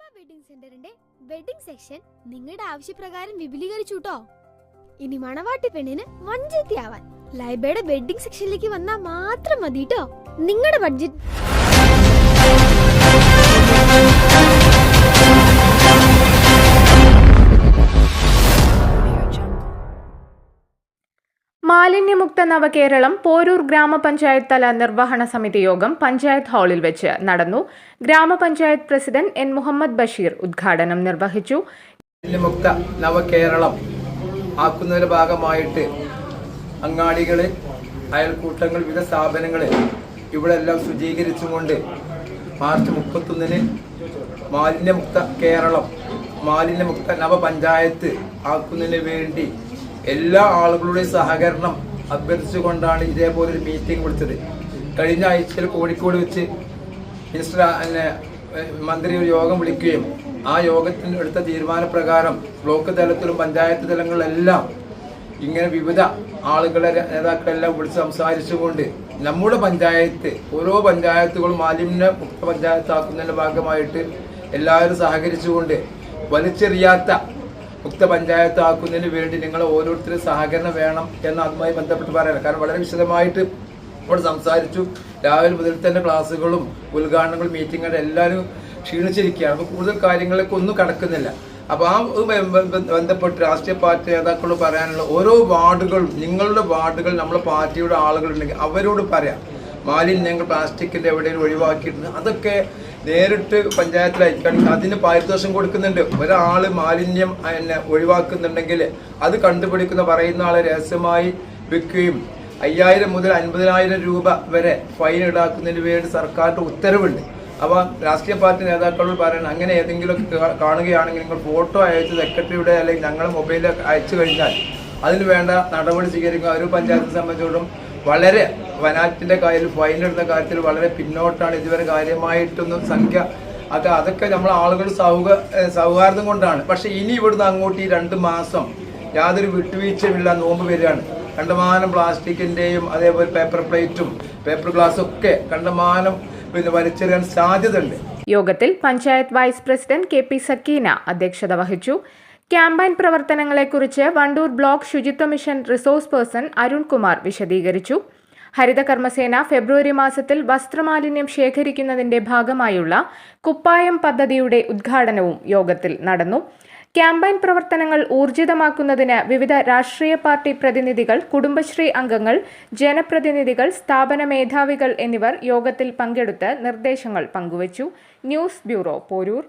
Wedding സെന്ററിന്റെ wedding section നിങ്ങളുടെ ആവശ്യപ്രകാരം വിപുലീകരിച്ചു കേട്ടോ ഇനി മണവാട്ടി പെണ്ണിന് വഞ്ചത്തിയാവാൻ ലൈബയുടെ വെഡിങ് സെക്ഷനിലേക്ക് വന്നാൽ മാത്രം മതി കേട്ടോ നിങ്ങളുടെ ബഡ്ജറ്റ് മാലിന്യമുക്ത നവകേരളം പോരൂർ ഗ്രാമപഞ്ചായത്ത് തല നിർവഹണ സമിതി യോഗം പഞ്ചായത്ത് ഹാളിൽ വെച്ച് നടന്നു. ഗ്രാമപഞ്ചായത്ത് പ്രസിഡന്റ് എൻ മുഹമ്മദ് ബഷീർ ഉദ്ഘാടനം നിർവഹിച്ചു. മാലിന്യമുക്ത നവകേരളം ആക്കുന്നതിന്റെ ഭാഗമായിട്ട് അങ്ങാടികളിൽ അയൽക്കൂട്ടങ്ങൾ വിവിധ സ്ഥാപനങ്ങളിൽ ഇവിടെ എല്ലാം ശുചീകരിച്ചുകൊണ്ട് മാർച്ച് മുപ്പത്തൊന്നിന് മാലിന്യമുക്ത കേരളം മാലിന്യമുക്ത നവപഞ്ചായത്ത് ആക്കുന്നതിന് വേണ്ടി എല്ലാ ആളുകളുടെയും സഹകരണം അഭ്യർത്ഥിച്ചുകൊണ്ടാണ് ഇതേപോലെ ഒരു മീറ്റിംഗ് വിളിച്ചത്. കഴിഞ്ഞ ആഴ്ചയിൽ കോഴിക്കോട് വെച്ച് മിനിസ്റ്റർ മന്ത്രി ഒരു യോഗം വിളിക്കുകയും ആ യോഗത്തിൽ എടുത്ത തീരുമാനപ്രകാരം ബ്ലോക്ക് തലത്തിലും പഞ്ചായത്ത് തലങ്ങളിലെല്ലാം ഇങ്ങനെ വിവിധ ആളുകളെ നേതാക്കളെല്ലാം വിളിച്ച് സംസാരിച്ചുകൊണ്ട് നമ്മുടെ പഞ്ചായത്ത് ഓരോ പഞ്ചായത്തുകളും മാലിന്യ മുക്ത പഞ്ചായത്താക്കുന്നതിന്റെ ഭാഗമായിട്ട് എല്ലാവരും സഹകരിച്ചുകൊണ്ട് വലിച്ചെറിയാത്ത മുക്ത പഞ്ചായത്ത് ആക്കുന്നതിന് വേണ്ടി നിങ്ങൾ ഓരോരുത്തരും സഹകരണം വേണം എന്ന് അതുമായി ബന്ധപ്പെട്ട് പറയാനാണ്. കാരണം വളരെ വിശദമായിട്ട് ഇവിടെ സംസാരിച്ചു. രാവിലെ മുതൽ തന്നെ ക്ലാസ്സുകളും ഉദ്ഘാടനങ്ങളും മീറ്റിങ്ങുകളും എല്ലാവരും ക്ഷീണിച്ചിരിക്കുകയാണ്. അപ്പോൾ കൂടുതൽ കാര്യങ്ങളിലേക്ക് ഒന്നും കടക്കുന്നില്ല. അപ്പോൾ ആ ബന്ധപ്പെട്ട് രാഷ്ട്രീയ പാർട്ടി നേതാക്കളോട് പറയാനുള്ള ഓരോ വാർഡുകളും നിങ്ങളുടെ വാർഡുകൾ നമ്മുടെ പാർട്ടിയുടെ ആളുകളുണ്ടെങ്കിൽ അവരോട് പറയാം. മാലിന്യങ്ങൾ പ്ലാസ്റ്റിക്കിന്റെ എവിടെയും ഒഴിവാക്കിയിട്ടുണ്ട്. അതൊക്കെ നേരിട്ട് പഞ്ചായത്തിൽ അയക്കുകയാണെങ്കിൽ അതിന് പാരിതോഷം കൊടുക്കുന്നുണ്ട്. ഒരാൾ മാലിന്യം എന്നെ ഒഴിവാക്കുന്നുണ്ടെങ്കിൽ അത് കണ്ടുപിടിക്കുന്ന പറയുന്ന ആളെ രഹസ്യമായി വിൽക്കുകയും അയ്യായിരം മുതൽ അൻപതിനായിരം രൂപ വരെ ഫൈൻ ഈടാക്കുന്നതിന് വേണ്ടി സർക്കാരിന്റെ ഉത്തരവുണ്ട്. അപ്പോൾ രാഷ്ട്രീയ പാർട്ടി നേതാക്കളോട് പറയണം അങ്ങനെ ഏതെങ്കിലും കാണുകയാണെങ്കിൽ നിങ്ങൾ ഫോട്ടോ അയച്ച് സെക്രട്ടറിയുടെ അല്ലെങ്കിൽ ഞങ്ങളുടെ മൊബൈലിൽ അയച്ചു കഴിഞ്ഞാൽ അതിന് വേണ്ട നടപടി സ്വീകരിക്കുക ഒരു പഞ്ചായത്തെ സംബന്ധിച്ചിടത്തോളം വളരെ വനാറ്റിന്റെ കാര്യത്തിൽ ഫൈൻ ഇടുന്ന കാര്യത്തിൽ വളരെ പിന്നോട്ടാണ് ഇതുവരെ കാര്യമായിട്ടൊന്നും സംഖ്യ. അത് അതൊക്കെ നമ്മൾ ആളുകൾ സൗക സൗഹാർദ്ദം കൊണ്ടാണ്. പക്ഷേ ഇനി ഇവിടുന്ന് അങ്ങോട്ട് ഈ രണ്ട് മാസം യാതൊരു വിട്ടുവീഴ്ചയുമില്ല നോമ്പ് വരികയാണ്. കണ്ടമാനം പ്ലാസ്റ്റിക്കിന്റെയും അതേപോലെ പേപ്പർ പ്ലേറ്റും പേപ്പർ ഗ്ലാസ്സും ഒക്കെ കണ്ടമാനം പിന്നെ വലിച്ചെറിയാൻ സാധ്യതയുണ്ട്. യോഗത്തിൽ panchayat vice president K P Sakkeena അധ്യക്ഷത വഹിച്ചു. ക്യാമ്പയിൻ പ്രവർത്തനങ്ങളെക്കുറിച്ച് വണ്ടൂർ ബ്ലോക്ക് ശുചിത്വ മിഷൻ റിസോഴ്സ് പേഴ്സൺ അരുൺകുമാർ വിശദീകരിച്ചു. ഹരിതകർമ്മസേന ഫെബ്രുവരി മാസത്തിൽ വസ്ത്രമാലിന്യം ശേഖരിക്കുന്നതിന്റെ ഭാഗമായുള്ള കുപ്പായം പദ്ധതിയുടെ ഉദ്ഘാടനവും യോഗത്തിൽ നടന്നു. ക്യാമ്പയിൻ പ്രവർത്തനങ്ങൾ ഊർജിതമാക്കുന്നതിന് വിവിധ രാഷ്ട്രീയ പാർട്ടി പ്രതിനിധികൾ കുടുംബശ്രീ അംഗങ്ങൾ ജനപ്രതിനിധികൾ സ്ഥാപന മേധാവികൾ എന്നിവർ യോഗത്തിൽ പങ്കെടുത്ത് നിർദ്ദേശങ്ങൾ പങ്കുവച്ചു. News bureau Porur.